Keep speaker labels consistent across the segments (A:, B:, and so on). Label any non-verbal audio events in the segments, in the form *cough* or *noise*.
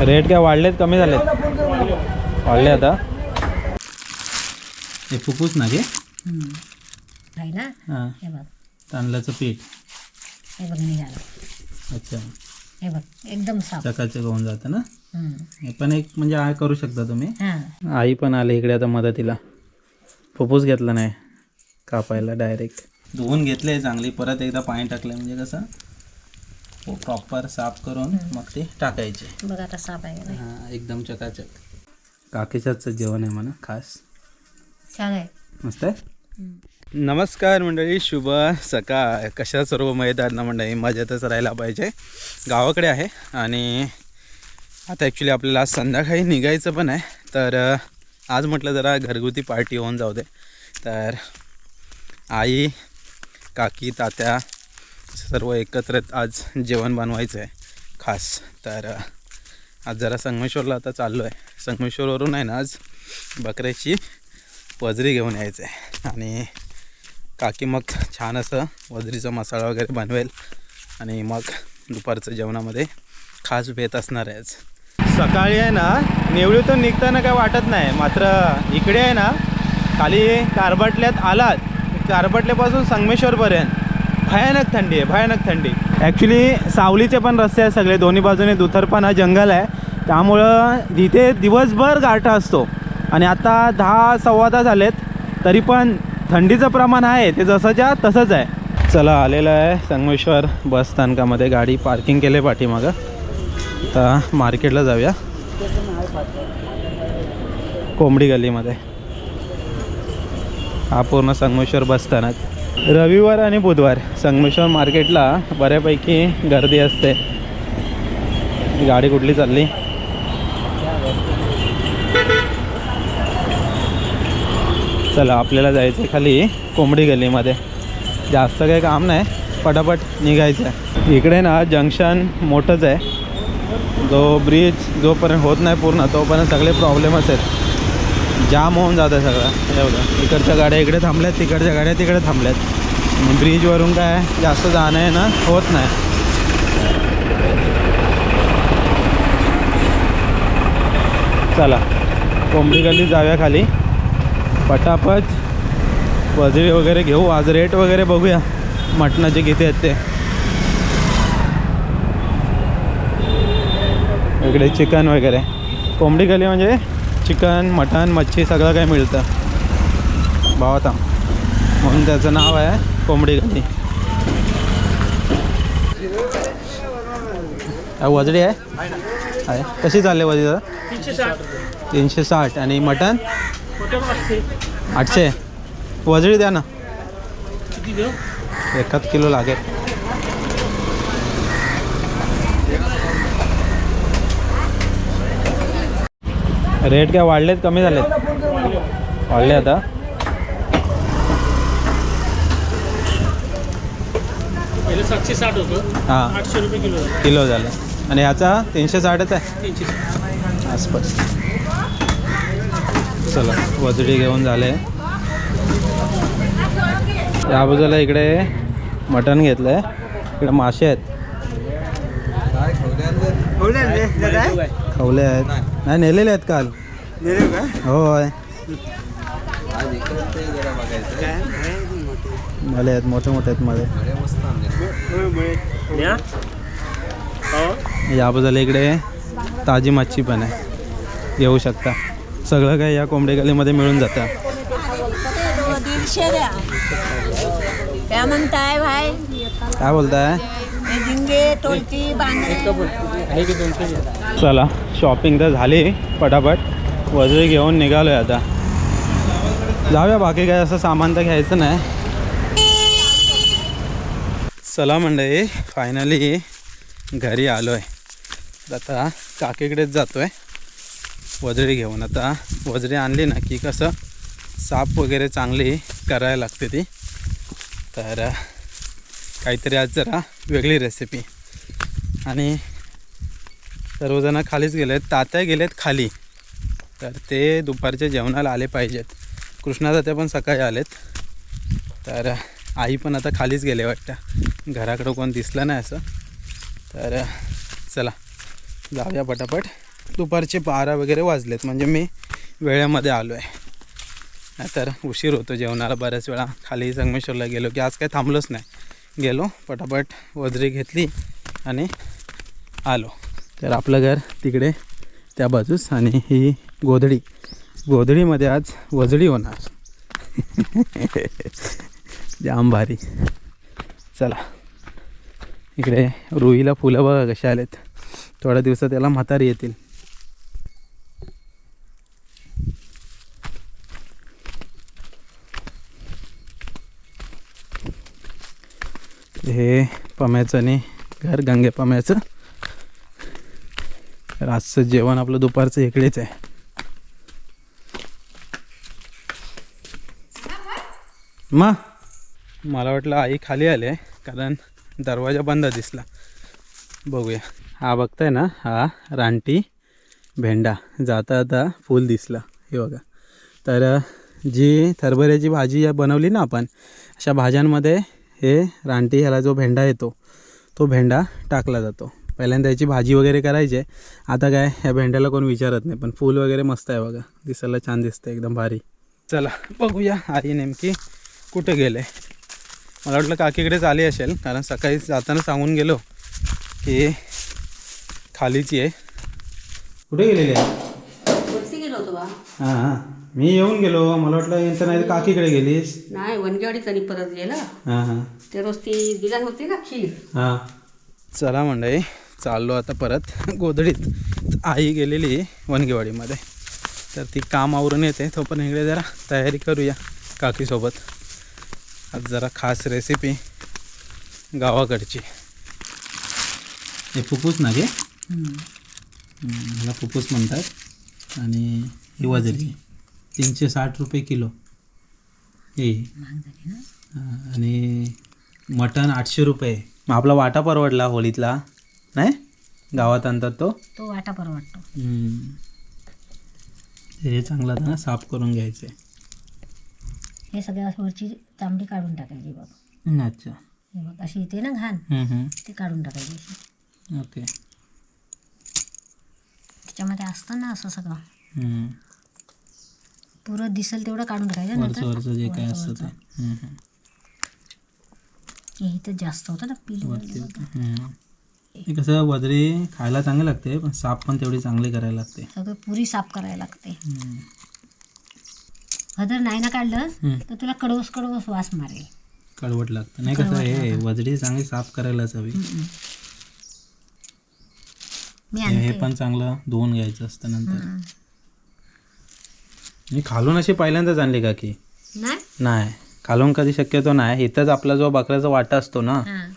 A: Rate काय वाढलेत कमी झालेत? वाढले आता. हे फुकूस ना घे
B: आहे ना?
A: हां.
B: हे बघ.
A: तांदळाचं पीठ.
B: हे बघ निघालं.
A: अच्छा.
B: हे बघ एकदम साफ.
A: चकाचक होऊन जातं ना?
B: हम्म.
A: हे पण एक म्हणजे आ करू शकता तुम्ही.
B: हा.
A: आई पण आले इकडे आता मदतीला. फुफ्फुस घेतला नाही. कापायला डायरेक्ट धुवून घेतले चांगली. परत एकदा पाणी टाकले म्हणजे कसं? प्रॉपर साफ करून मग ते टाकायचे.
B: बघ आता साफ आहे
A: हां एकदम चकाचक. काकीच्याच जेवण आहे म्हणा खास.
B: छान आहे.
A: मस्त आहे? नमस्कार मंडळी शुभ सकाळ. कशा सर्व मजेदार ना मंडळी? मजेतच राहायला पाहिजे. गावाकडे आहे आणि आता ॲक्च्युली आपल्याला आज संध्याकाळी निघायचं पण आहे. तर आज म्हटलं जरा घरगुती पार्टी होऊन जाऊ दे. तर आई काकी तात्या सर्व एकत्र आज जेवण बनवायचं आहे. खास तर आज जरा संगमेश्वरला आता चाललो आहे संगमेश्वरवरून आहे ना आज बकऱ्याची वजरी घेऊन यायचं आहे आणि काकी मग छान असं वजरीचा मसाला वगैरे बनवेल. आणि मग दुपारचं जेवणामध्ये खास भेट असणार आहे आज. सकाळी आहे ना नेवळीतून निघताना काय वाटत नाही. मात्र इकडे आहे ना खाली कारबटल्यात आलात. कारबटल्यापासून संगमेश्वरपर्यंत. भयानक थंडी आहे भयानक थंडी. ॲक्च्युली सावलीचे पण रस्ते आहेत सगळे दोन्ही बाजूने दुथरपणा जंगल आहे. त्यामुळं तिथे दिवसभर गारठा असतो आणि आता दहा सव्वा दहा झालेत तरी पण थंडीचं प्रमाण आहे ते जसंच्या तसंच आहे. चला आलेलं आहे संगमेश्वर बस स्थानकामध्ये गाडी पार्किंग केले पाठीमागं. तर मार्केटला जाऊया. कोंबडी गल्लीमध्ये. हा पूर्ण संगमेश्वर बस स्थानक. रविवार आणि बुधवार संगमेश्वर मार्केटला बऱ्यापैकी गर्दी असते. गाडी कुठली चालली? चला आपल्याला जायचं आहे खाली कोंबडी गल्लीमध्ये. जास्त काही काम नाही पटापट निघायचं आहे इकडे ना जंक्शन मोठंच आहे. जो ब्रिज जोपर्यंत होत नाही पूर्ण तोपर्यंत सगळे प्रॉब्लेमच आहेत. जाम होऊन जातं सगळं. हे बघा इकडच्या गाड्या इकडे थांबल्यात तिकडच्या गाड्या तिकडे थांबल्यात. ब्रिजवरून काय जास्त जाणं आहे ना होत नाही. चला कोंबडी गल्ली जाऊया खाली. पटापट वजरी वगैरे घेऊ. आज रेट वगैरे बघूया. मटणाचे किती आहेत ते. इकडे चिकन वगैरे. कोंबडी गली म्हणजे? चिकन मटन मच्छी सगळं काही मिळतं. भावाता म्हणून त्याचं नाव आहे कोंबडी गली वजडी आहे? आहे. कशी चालली वजडी दादा तीनशे साठ. आणि मटन? आठशे. वजडी द्या ना. एकाच किलो लागेल. रेट काय वाढलेत कमी झालेत? वाढले आता.
C: सातशे साठ होतं.
A: हां.
C: आठशे रुपये किलो झालं.
A: किलो झालं. आणि ह्याचा तीनशे साठच आहे? आसपास. चला वजडी घेऊन झाले. या बाजूला इकडे मटण घेतलं आहे इकडे मासे आहेत. खवले आहेत. नाही नेलेले आहेत काल. होय. मले आहेत मोठे मोठे आहेत मध्ये
C: न्या. हो.
A: या बाजूला इकडे ताजी मच्छी पण आहे. घेऊ शकता. सगळं काही या कोंबडी गलीमध्ये मिळून जातं.
B: काय म्हणताय भाई?
A: काय बोलताय?
B: हे
C: की.
A: चला. शॉपिंग तर झाली पटापट. वजरी घेऊन निघालो आहे आता. जाऊया बाकी काय असं सामान तर घ्यायचं नाही. चला मंडळी फायनली घरी आलो आहे आता काकीकडेच जातो आहे वजरी घेऊन आता. वजरी आणली ना की कसं साप वगैरे चांगली करायला लागते ती. तर काहीतरी आज जरा वेगळी रेसिपी आणि सर्वजण खालीच गेले आहेत तात्या गेलेत खाली. तर ते दुपारच्या जेवणाला आले पाहिजेत. कृष्णा तात्या पण सकाळी आलेत. तर आई पण आता खालीच गेले वाटतं. घराकडं कोण दिसलं नाही असं. तर चला जाऊया पटापट. दुपारचे बारा वगैरे वाजलेत. म्हणजे मी वेळेमध्ये आलो आहे नाहीतर उशीर होतो जेवणाला बऱ्याच वेळा. खाली संगमेश्वरला गेलो की आज काही थांबलोच नाही. गेलो पटापट वजरी घेतली आणि आलो. तर आपलं घर तिकडे त्या बाजूस आणि ही गोधडी. गोधडीमध्ये आज वजडी होणार. *laughs* जाम भारी. चला. इकडे रुईला फुलं बघा कशा आलेत. थोड्या दिवसात त्याला म्हातारी येतील. हे पम्याचं आणि घर गंगे पम्याचं. तर आजचं जेवण आपलं दुपारचं इकडेच आहे. मा मला वाटलं आई खाली आले कारण दरवाजा बंद दिसला. बघूया. हा बघताय ना हा रानटी भेंडा. जाता जाता फूल दिसला. हे बघा. तर जी हरभऱ्याची भाजी बनवली ना आपण अशा भाज्यांमध्ये हे रानटी ह्याला जो भेंडा येतो तो भेंडा टाकला जातो. पहिल्यांदा याची भाजी वगैरे करायची आहे. आता काय ह्या भेंड्याला कोण विचारत नाही पण फूल वगैरे मस्त आहे बघा. दिसायला छान दिसतं एकदम भारी. चला बघूया आई नेमकी कुठे गेले. मला वाटलं काकीकडेच आली असेल कारण सकाळी जाताना सांगून गेलो की खालीची आहे. कुठे गेलेली आहे? हां हां. मी येऊन गेलो मला वाटलं यांचं नाही काकीकडे गेलीस.
D: नाही वनगेवाडीच आणि परत गेला.
A: हां हां.
D: ते रोज ती दिला होती का खीर?
A: हां. चला मंडळी. चाललो आता परत *laughs* गोधडीत. आई गेलेली वनगेवाडीमध्ये तर ती काम आवरून येते तो पण इकडे जरा तयारी करूया काकीसोबत. आज जरा खास रेसिपी गावाकडची. हे फुफ्फुस ना गे? ह्याला फुफ्फुस म्हणतात. आणि ही वजरी तीनशे साठ रुपये किलो. हे. हां, आणि मटण आठशे रुपये. मग आपला वाटा परवडला होळीतला. नाही गावात आणतात तो
B: तो वाटा परवडतो
A: हम्म. हे चांगलं आता ना साफ करून घ्यायचं
B: हे सगळ्या वरची तांबडी काढून टाकायची बघ
A: अच्छा
B: बघ अशी येते ना घाण. ती काढून टाकायची अशी.
A: ओके
B: त्याच्यामध्ये असतं ना असं सगळं
A: हम्म.
B: पुरं दिसेल तेवढं काढून टाकायचं
A: वरचं जे काय असतं ते.
B: हे इथं जास्त होतं ना पील.
A: हे कसं वजरी खायला चांगली लागते पण साफ पण तेवढी चांगली करायला लागते.
B: सगळं पुरी साफ करायला लागते.
A: हम्म.
B: हा नाही ना काढलं. तर तुला कडवस कडवस वास मारेल.
A: कडवट लागतं. नाही कसं हे वजरी चांगली साफ करायलाच हवी
B: मी
A: हे हे पण चांगलं धुवून घ्यायचं असतं नंतर.
B: हं.
A: मी खालून अशी पहिल्यांदाच आणली का की?
B: नाही?
A: नाही. खालून कधी शक्यतो नाही. इथंच आपला जो बकऱ्याचा वाटा असतो ना
B: हां.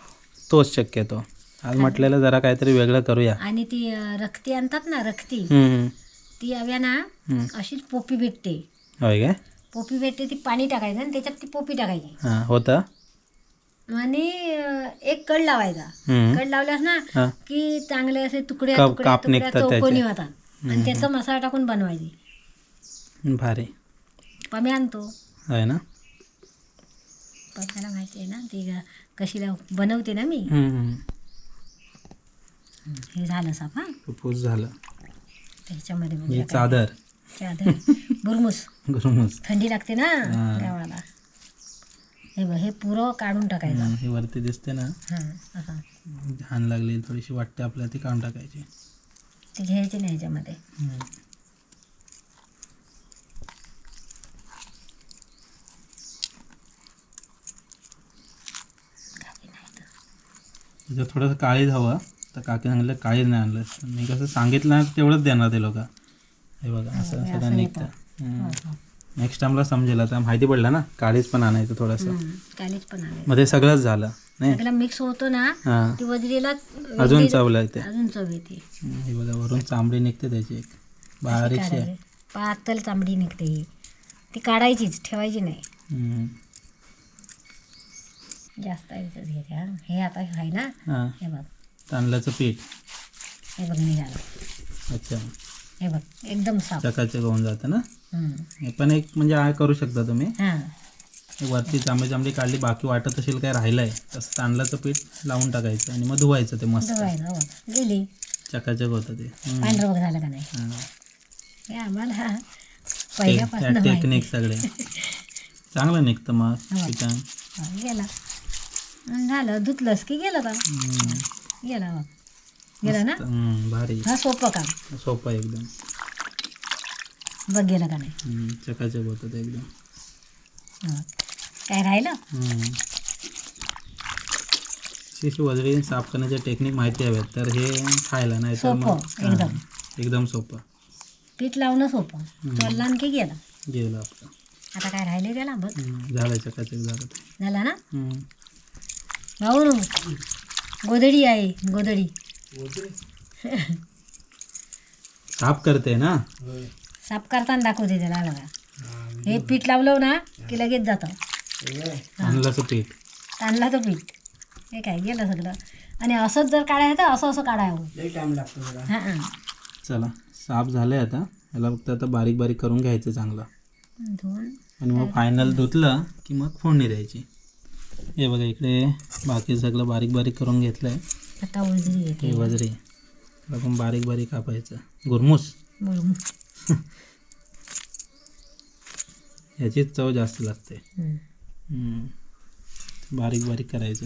A: तोच शक्यतो. आज म्हटलेलं जरा काहीतरी वेगळं करूया.
B: आणि ती अं, रक्ती आणतात ना रक्ती.
A: हम्म,
B: ती हव्या ना. अशीच पोपी भेटते.
A: होय काय?
B: पोपी भेटते ती पाणी टाकायचं आणि त्याच्यात ती पोपी टाकायची.
A: हां होतं?
B: आणि अं, एक कड लावायचा.
A: हम्म.
B: कड लावल्यास ना
A: हां.
B: की चांगले असे तुकड्या
A: काप-
B: तुकड्या
A: काप
B: तुकड्या
A: निघतात
B: चौकोनी
A: त्याचे.
B: होतात. आणि त्याचा मसाला टाकून बनवायची.
A: भारी.
B: पमी आणतो.
A: होय ना?
B: पप्याला माहिती आहे ना ती ग- कशी लाव- बनवते ना मी.
A: हम्म, हम्म.
B: हे झालं साप हा?
A: फुफ्फुस झालं.
B: त्याच्यामध्ये
A: ही
B: बघूया काय.
A: चादर.
B: चादर. बुरमुस *laughs*
A: गुरुमुस.
B: थंडी लागते ना
A: हां.
B: गावाला हे बघ हे पुरं काढून टाकायचं.
A: हे वरती दिसते ना.
B: हां
A: घाण लागली थोडीशी वाटते आपल्याला ती काढून टाकायची.
B: ते घ्यायचे नाही ह्याच्यामध्ये.
A: तिथं थोडंसं काळीज हवं. तर काकी सांगितलं काळीज नाही आणलं. मी कसं सांगितलं तेवढंच देणार ते लोक. हे बघा असं
B: हे
A: सगळं
B: असं
A: निघतं.
B: हो, हो.
A: नेक्स्ट टाइमला समजेल आता माहिती पडलं ना काळीज पण आणायचं थोडंसं.
B: पण
A: ते सगळंच झालं नाही?
B: सगळं मिक्स होतो ना
A: हां.
B: ती वजरीला
A: अजून
B: चव येते.
A: हम्म, हे बघा वरून चांबडी निघते त्याची एक. बारीकशी आहे.
B: पातळ चांबडी निघते ही. ती काढायचीच ठेवायची नाही. जास्त हा. हे आता आहे ना?
A: हां.
B: हे बघ.
A: तांदळाचं पीठ.
B: हे बघ निघालं.
A: अच्छा.
B: हे बघ एकदम साफ.
A: चकाचक होऊन जातं ना. हे पण एक म्हणजे आहे करू शकता तुम्ही. वरती चांबडी चांबडी काढली बाकी वाटत असेल काय राहिलं आहे तसं तांदळाचं पीठ लावून टाकायचं आणि मग धुवायचं ते मस्त.
B: धुवायला हो. गेली
A: चकाचक होतं ते.
B: पांढरं झालं का नाही? आम्हाला.
A: टेक्निक सगळे. चांगलं निघतं मग
B: हो. हा, गेला. झालं धुतलंस की गेलं का. गेला बघ गेलं ना?
A: हम्म, भारी.
B: हा सोपं काम.
A: सोपं आहे एकदम.
B: बघ गेलं का नाही?
A: हम्म, चकाचक होतं ते एकदम.
B: हा. काय राहिलं?
A: हम्म. शिशी वजडी साफ करण्याचे टेक्निक माहिती हव्यात तर हे खायला नाही तर मग
B: सोपं एकदम
A: हां, एकदम. सोपं.
B: पीठ लावणं सोपं. चोरला आणखी गेला.
A: गेलं आपलं.
B: आता काय राहिले त्याला? बघ.
A: हम्म, झालं चकाचक झालं ते.
B: झाला ना?
A: हम्म.
B: भाऊ गोदडी आहे गोदडी *laughs*
A: साफ करते ना?
B: साफ करताना दाखवते त्याला बघा. हे पीठ लावलं ना की लगेच जातं.
A: आणलाचं पीठ.
B: ताणला तो पीठ. हे काय गेलं सगळं. आणि असंच जर काढायचं तर असं असं काढावं. हां
A: चला साफ झालंय आता. याला फक्त आता बारीक बारीक करून घ्यायचं चांगलं.
B: धुवून
A: आणि मग फायनल धुतलं की मग फोडणी द्यायची. हे बघा इकडे बाकी सगळं बारीक बारीक करून घेतलं आहे
B: आता येते
A: हे वजरी. पण बारीक बारीक कापायचं. गुरमुस.
B: म्हणून
A: ह्याचीच *laughs* चव जास्त लागते.
B: हम्म.
A: हम्म. बारीक बारीक करायचं.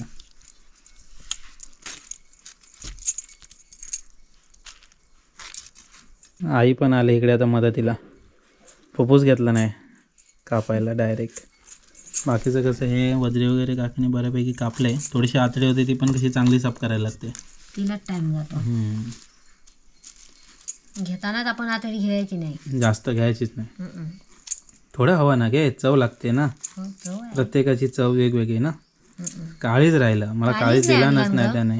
A: आई पण आली इकडे आता मदतीला. फुफ्फूस घेतला नाही. कापायला डायरेक्ट बाकीचं कसं हे वजरी वगैरे काकाने बऱ्यापैकी कापले थोडीशी आतडी होती ती पण कशी चांगली साफ करायला लागते.
B: तिला टाइम जातो.
A: हम्म.
B: घेतानाच आपण आतडी घ्यायची नाही.
A: जास्त घ्यायचीच नाही.
B: हम्म.
A: थोडं हवं ना घे चव लागते ना.
B: हो, आहे.
A: प्रत्येकाची चव वेगवेगळी ना.
B: हम्म.
A: काळीच राहिलं. मला
B: काळीच
A: काळीच
B: नाही.
A: त्याने.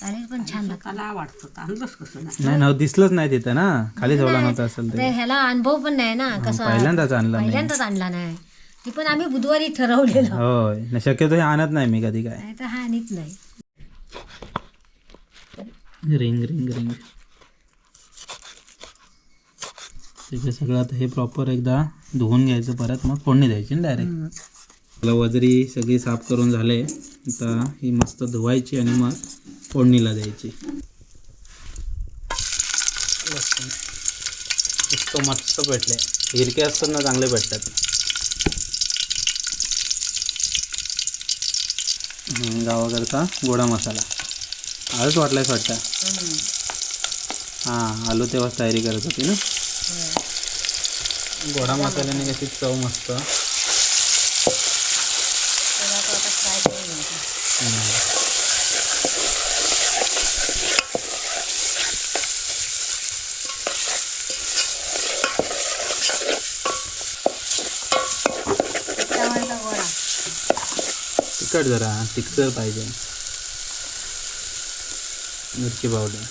B: चालेल पण छान लागतं.
D: त्याला आवडतं तांदूळच कसं नाही.
A: नाही ना दिसलंच नाही तिथं ना. खाली ठेवला नव्हता असेल
B: ते
A: ते
B: ह्याला अनुभव पण नाही ना. कसा
A: पहिल्यांदाच आणला मी.
B: पहिल्यांदाच आणला नाही. ती पण आम्ही बुधवारी ठरवलेलं.
A: होय. न शक्यतो हे आणत नाही मी कधी काय.
B: नाही तर हा आणत नाही.
A: Ring ring ring. सगळं आता हे प्रॉपर एकदा धुवून घ्यायचं परत. मग फोडणी द्यायची ना डायरेक्ट
B: हम्म.
A: मला वजरी सगळी साफ करून झाले. आता ही मस्त धुवायची आणि मग फोडणीला द्यायची. इतकं मस्त भेटले. हिरके असतात ना चांगले भेटतात. गावाकडचा गोडा मसाला. आजच वाटलायच वाटतं. हां आलो तेव्हाच तयारी करत होती ना? गोडा मसाल्याने कशी चव मस्त. तिखट जरा तिखट पाहिजे. मिरची पावडर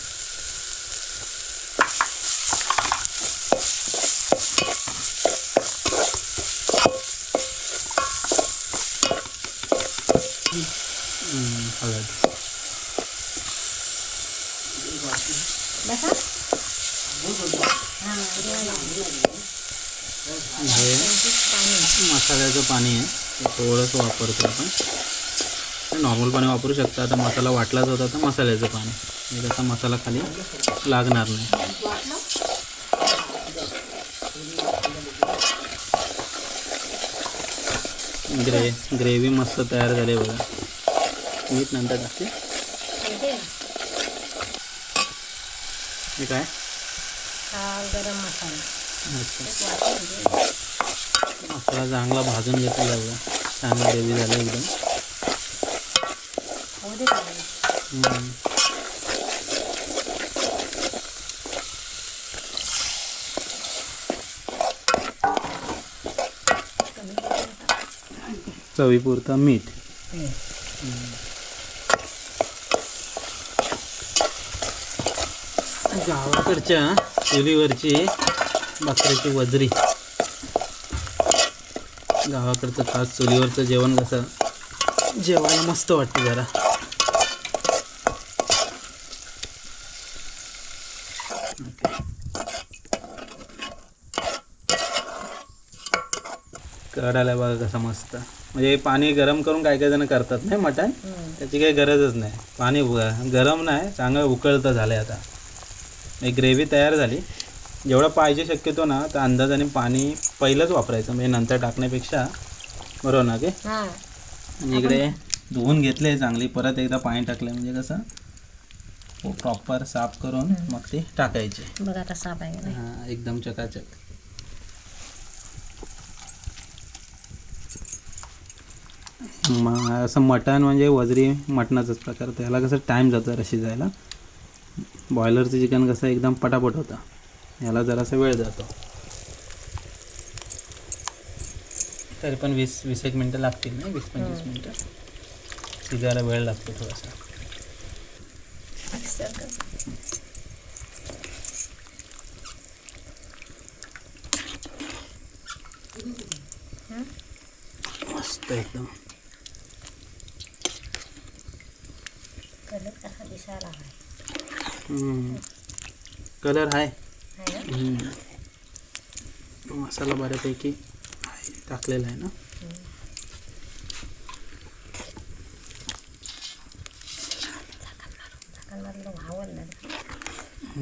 A: हळद.
B: हे
A: मसाल्याचं पाणी आहे थोडंसं वापरतो आपण. नॉर्मल पाणी वापरू शकता. आता मसाला वाटलाच होता तर मसाल्याचं पाणी. म्हणजे त्याचा मसाला खाली लागणार नाही. ग्रे ग्रेव्ही मस्त तयार झाली बघा. मीठ नंतर टाकते. हे काय?
B: हा गरम मसाला.
A: मसाला चांगला भाजून घेतला बघा. छान ग्रेव्ही झाली एकदम.
B: होऊ दे.
A: चवीपुरतं मीठ. गावाकडच्या चुलीवरची बकऱ्याची वजरी. गावाकडचं खास चुलीवरचं जेवण कसं? जेवायला मस्त वाटतं जरा. कडायला बघा कसा मस्त. म्हणजे पाणी गरम करून काय काय जण करतात नाही मटण? त्याची काही गरजच नाही. पाणी गरम नाही चांगलं उकळतं झालं आहे आता. एक ग्रेव्ही तयार झाली. जेवढं पाहिजे शक्यतो ना तर अंदाजाने पाणी पहिलंच वापरायचं. म्हणजे नंतर टाकण्यापेक्षा बरोबर ना की
B: हा.
A: आणि इकडे धुवून घेतले चांगली. परत एकदा पाणी टाकलं म्हणजे कसं? प्रॉपर साफ करून मग ते टाकायचे.
B: बघ आता साप आहे.
A: हा एकदम चकाचक. असं मटण म्हणजे वजरी मटणाचाच प्रकार. त्याला कसं टाईम जातो जरा शिजायला बॉयलरचं चिकन कसं एकदम पटापट होतं. याला जरासा वेळ जातो. तरी पण वीस वीस एक मिनटं लागतील ना? वीस पंचवीस मिनटं. शिजायला वेळ लागतो थोडासा मस्त एकदम
B: कलर कसा दिसायला हवा
A: कलर आहे.
B: आहे.
A: मसाला बऱ्यापैकी आहे टाकलेला आहे ना.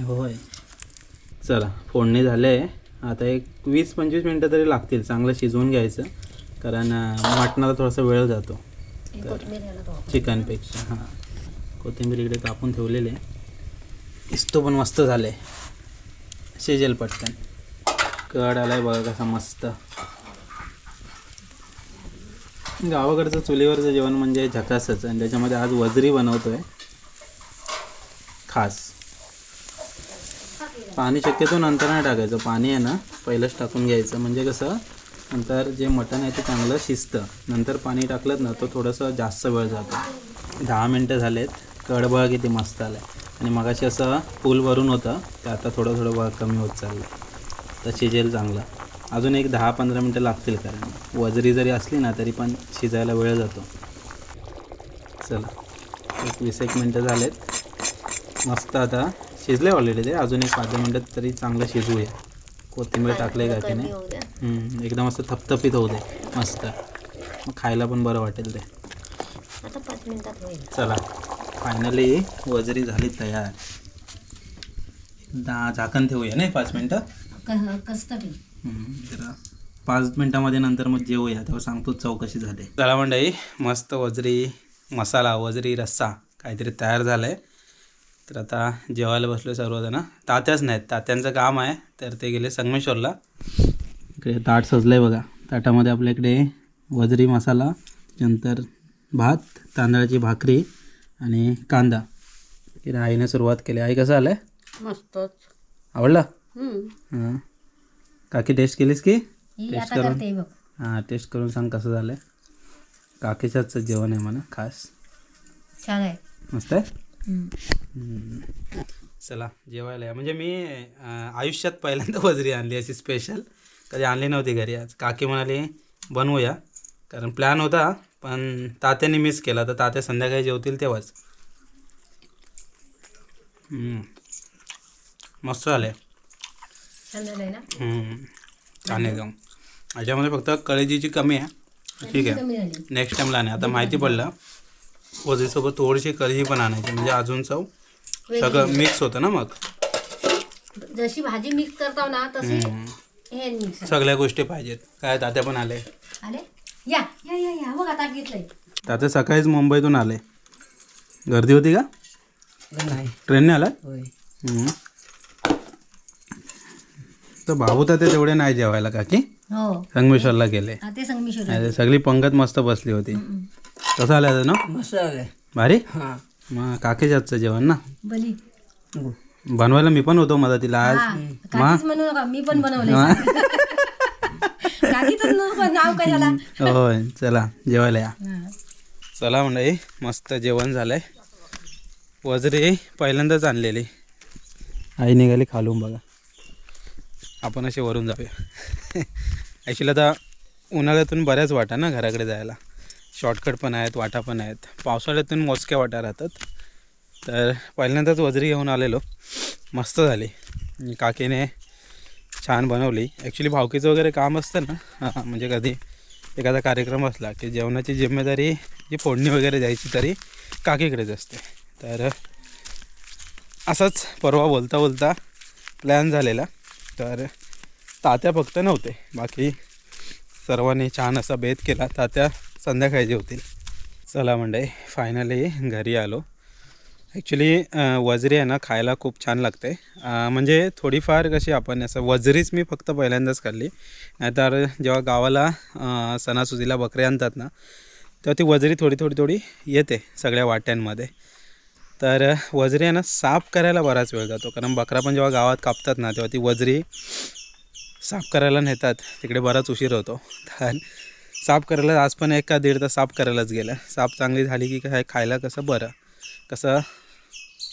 A: होय. चला फोडणी झाले. आता एक वीस पंचवीस मिनटं तरी लागतील चांगलं शिजवून घ्यायचं. कारण मटणाला थोडासा वेळ जातो.
B: ही कोथिंबीर घाला तो.
A: चिकनपेक्षा हां. कोथिंबीर इकडे कापून ठेवलेली आहे. इस्तो पण मस्त झाले शिजेल पटकन. कड आलाय बघा कसा मस्त. गावाकडचं चुलीवरचं जेवण म्हणजे झकासच आणि त्याच्यामध्ये आज वजरी बनवतोय. खास. पाणी शक्यतो नंतर नाही टाकायचं. पाणी आहे ना पहिलंच टाकून घ्यायचं. म्हणजे कसं नंतर जे मटण आहे ते चांगलं शिजतं. नंतर पाणी टाकलंच ना तो थोडंसं जास्त वेळ जातो. दहा मिनटं झालेत. कडबळ किती मस्त आलं आहे आणि मगाशी असं फुल भरून होतं ते आता थोडं थोडं बघा कमी होत चाललं. आहे तर शिजेल चांगलं. अजून एक दहा पंधरा मिनटं लागतील कारण. वजरी जरी असली ना तरी पण शिजायला वेळ जातो. चला एक वीस एक मिनटं झालेत. मस्त आता शिजले ऑलरेडी ते. अजून एक पाच दहा मिनटं तरी चांगलं शिजवूया कोथिंबीर टाकले का की नाही एकदम असं थपथपीत होऊ दे. मस्त. मग खायला पण बरं वाटेल ते.
B: आता पाच मिनिटात होईल.
A: चला. फायनली वजरी झाली तयार. दा झाकण ठेवूया नाही? पाच मिनटं? जरा पाच मिनटामध्ये नंतर मग जेवूया. तेव्हा सांगतो चव कशी झाली. चला मंडळी मस्त वजरी मसाला वजरी रस्सा काहीतरी तयार झालं आहे तर आता जेवायला बसलो सर्वजण. तात्याच नाहीत. तात्यांचं काम आहे तर ते गेले संगमेश्वरला. इकडे ताट सजलं आहे बघा. ताटामध्ये आपल्याकडे वजरी मसाला त्याच्यानंतर भात तांदळाची भाकरी आणि कांदा. इकडे आईने सुरुवात केली. आई कसं आलं आहे
D: मस्तच.
A: आवडला. हां. काकी टेस्ट केलीस की? टेस्ट करून? हां टेस्ट करून सांग कसं झालं काकीच्याच जेवण आहे म्हणा खास.
B: छान आहे.
A: मस्त आहे. चला जेवायला या. म्हणजे मी आयुष्यात पहिल्यांदा *laughs* वजरी आणली अशी स्पेशल कधी आणली नव्हती घरी आज. काकी म्हणाली बनवूया. कारण प्लॅन होता पण तात्याने मिस केला. तर तात्या संध्याकाळी जेवतील तेव्हाच. मस्त झाले
B: छान
A: एकदम. याच्यामध्ये फक्त कळेजीची कमी आहे. ठीक आहे. नेक्स्ट टाईमला नाही. आता माहिती पडलं. वजरीसोबत थोडीशी कळी पण आणायची. म्हणजे अजून चव. सगळं मिक्स होतं ना मग?
B: जशी भाजी मिक्स करताव ना तशी
A: सगळ्या गोष्टी पाहिजेत. काय तात्या पण आले.
B: आले? या या या या. बघ आता घेतलंय.
A: सकाळीच मुंबईतून आले. गर्दी होती का?
D: नाही.
A: ट्रेनने आला
D: होय.
A: तर भाऊ तर ते तेवढे नाही जेवायला काकी
B: हो.
A: संगमेश्वरला गेले.
B: हा ते संगमेश्वर
A: सगळी पंगत मस्त बसली होती. कसं आलं ना?
D: मस्त
A: भारी?
D: हां.
A: मग काकीच्या हातचं जेवण ना?
B: बली.
A: बनवायला मी पण होतो मदतीला आज.
B: हा काकीच म्हणू नका मी पण बनवले *laughs* नाव
A: होय चला जेवायला या. चला मंडळी मस्त जेवण झालंय. वजरी पहिल्यांदाच आणलेली. आई निघाली खालून बघा. आपण असे वरून जाऊया. ॲक्च्युली आता उन्हाळ्यातून बऱ्याच वाटा ना घराकडे जायला. शॉर्टकट पण आहेत वाटा पण आहेत. पावसाळ्यातून मोजक्या वाटा राहतात. तर पहिल्यांदाच वजरी घेऊन आलेलो. मस्त झाली. काकीने छान बनवली. ॲक्च्युली भावकीचं वगैरे काम असतं ना हां म्हणजे कधी एखादा कार्यक्रम असला की जेवणाची जिम्मेदारी जी फोडणी वगैरे द्यायची तरी काकीकडेच असते. तर असंच परवा बोलता बोलता प्लॅन झालेला. तर तात्या फक्त नव्हते बाकी सर्वांनी छान असा बेत केला. तात्या संध्याकाळी जेवतील चला म्हणजे फायनली घरी आलो. ॲक्च्युली वजरी आहे ना खायला खूप छान लागते. म्हणजे थोडीफार कशी आपण असं वजरीच मी फक्त पहिल्यांदाच खाल्ली. नाहीतर जेव्हा गावाला सणासुदीला बकरे आणतात ना तेव्हा ती वजरी थोडी थोडी थोडी येते सगळ्या वाट्यांमध्ये. तर वजरी आहे ना साफ करायला बराच वेळ जातो. कारण बकरा पण जेव्हा गावात कापतात ना तेव्हा ती वजरी साफ करायला नेतात. तिकडे बराच उशीर होतो. तर साफ करायला आज पण एक का दीड तास साफ करायलाच गेलं. साफ चांगली झाली की काय खायला कसं बरं? कसं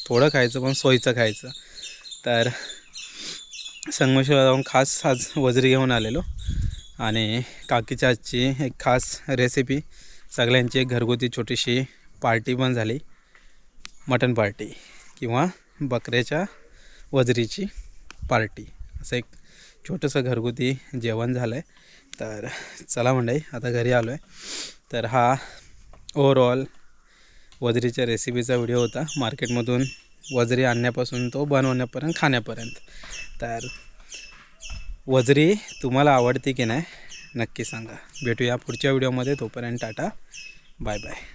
A: थोडं खायचं पण सोयीचं खायचं. तर संगमेश्वर जाऊन खास आज वजरी घेऊन आलेलो. आणि काकीच्या आजची एक खास रेसिपी सगळ्यांची एक घरगुती छोटीशी पार्टी पण झाली. मटन पार्टी किंवा बकऱ्याच्या वजरीची पार्टी असं एक छोटंसं घरगुती जेवण झालं आहे तर चला मंडई आता घरी आलो आहे तर हा ओवरऑल वजरीच्या रेसिपीचा व्हिडिओ होता. मार्केटमधून वजरी आणण्यापासून तो बनवण्यापर्यंत खाण्यापर्यंत. तर वजरी तुम्हाला आवडते की नाही नक्की सांगा. भेटूया पुढच्या व्हिडिओमध्ये तोपर्यंत टाटा. Bye bye